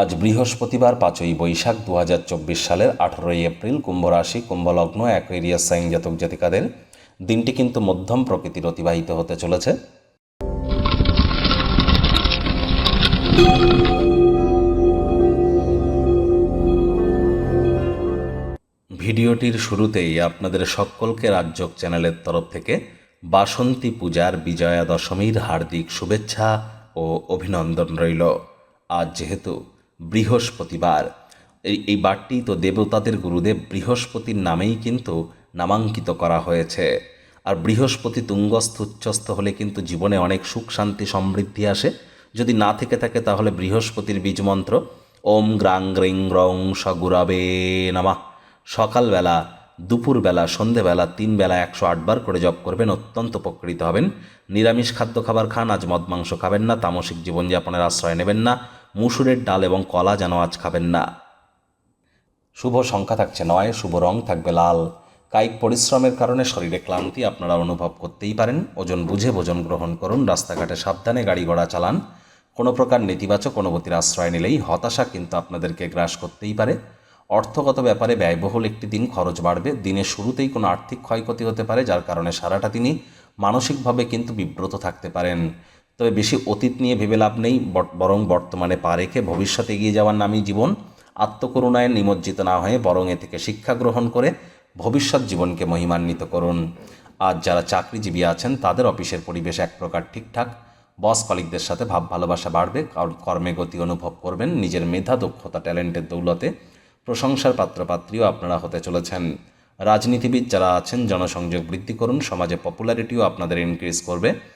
আজ বৃহস্পতিবার পাঁচই বৈশাখ দু হাজার চব্বিশ সালের আঠারোই এপ্রিল কুম্ভ রাশি কুম্ভলগ্ন, অ্যাকোয়ারিয়াস সাইন জাতক জাতিকাদের দিনটি কিন্তু মধ্যম প্রকৃতির অতিবাহিত হতে চলেছে। ভিডিওটির শুরুতেই আপনাদের সকলকে রাজ্যক চ্যানেলের তরফ থেকে বাসন্তী পূজার বিজয়া দশমীর হার্দিক শুভেচ্ছা ও অভিনন্দন রইল। আজ যেহেতু বৃহস্পতিবার। এই এই বারটি তো দেবতাদের গুরুদেব বৃহস্পতির নামেই কিন্তু নামাঙ্কিত করা হয়েছে। আর বৃহস্পতি তুঙ্গস্থ উচ্চস্থ হলে কিন্তু জীবনে অনেক সুখ, শান্তি, সমৃদ্ধি আসে। যদি না থেকে থাকে তাহলে বৃহস্পতির বীজমন্ত্র, ওম গ্রাং গ্রিং রং সগুরাবে নামা। সকালবেলা, দুপুরবেলা, সন্ধেবেলা তিন বেলা একশো আটবার করে জপ করবেন, অত্যন্ত উপকৃত হবেন। নিরামিষ খাদ্য খাবার খান, আজ মদ মাংস খাবেন না, তামসিক জীবনযাপনের আশ্রয় নেবেন না। মুসুরের ডাল এবং কলা যেন আজ খাবেন না। শুভ সংখ্যা থাকছে নয়, শুভ রং থাকবে লাল। কায়িক পরিশ্রমের কারণে শরীরে ক্লান্তি আপনারা অনুভব করতেই পারেন। ওজন বুঝে ভোজন গ্রহণ করুন, রাস্তাঘাটে সাবধানে গাড়ি ঘোড়া চালান। কোনো প্রকার নেতিবাচক অনুভূতির আশ্রয় নিলেই হতাশা কিন্তু আপনাদেরকে গ্রাস করতেই পারে। অর্থগত ব্যাপারে ব্যয়বহুল একটি দিন খরচ বাড়বে। দিনের শুরুতেই কোনো আর্থিক ক্ষয়ক্ষতি হতে পারে, যার কারণে সারাটা তিনি মানসিকভাবে কিন্তু বিব্রত থাকতে পারেন। তবে বেশি অতীত নিয়ে ভেবে লাভ নেই, বর- বরং বর্তমানে পা রেখে ভবিষ্যতে এগিয়ে যাওয়ার নামই জীবন। আত্মকরুণায় নিমজ্জিত না হয়ে বরং এ থেকে শিক্ষা গ্রহণ করে ভবিষ্যৎ জীবনকে মহিমান্বিত করুন। আজ যারা চাকরিজীবী আছেন, তাদের অফিসের পরিবেশ এক প্রকার ঠিকঠাক। বস কলিকদের সাথে ভাব ভালোবাসা বাড়বে কর- কর্মে গতি অনুভব করবেন, নিজের মেধা, দক্ষতা, ট্যালেন্টের দৌলতে প্রশংসার পাত্রপাত্রীও আপনারা হতে চলেছেন। রাজনীতিবিদ যারা আছেন, জনসংযোগ বৃদ্ধি করুন, সমাজে পপুলারিটিও আপনাদের ইনক্রিজ করবে।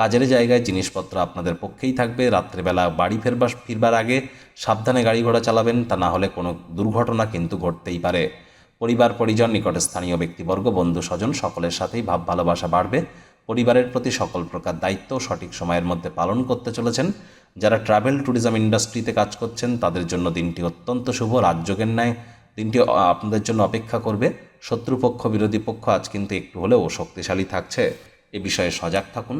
কাজের জায়গায় জিনিসপত্র আপনাদের পক্ষেই থাকবে। রাত্রেবেলা বাড়ি ফেরবার ফিরবার আগে সাবধানে গাড়ি ঘোড়া চালাবেন, তা না হলে কোনো দুর্ঘটনা কিন্তু ঘটতেই পারে। পরিবার, পরিজন, নিকটে স্থানীয় ব্যক্তিবর্গ, বন্ধু, স্বজন, সকলের সাথেই ভাব, ভালোবাসা বাড়বে। পরিবারের প্রতি সকল প্রকার দায়িত্ব সঠিক সময়ের মধ্যে পালন করতে চলেছেন। যারা ট্রাভেল ট্যুরিজম ইন্ডাস্ট্রিতে কাজ করছেন, তাদের জন্য দিনটি অত্যন্ত শুভ। রাজযোগের ন্যায় দিনটি আপনাদের জন্য অপেক্ষা করবে। শত্রুপক্ষ, বিরোধী পক্ষ আজ কিন্তু একটু হলেও শক্তিশালী থাকছে। এ বিষয়ে সজাগ থাকুন।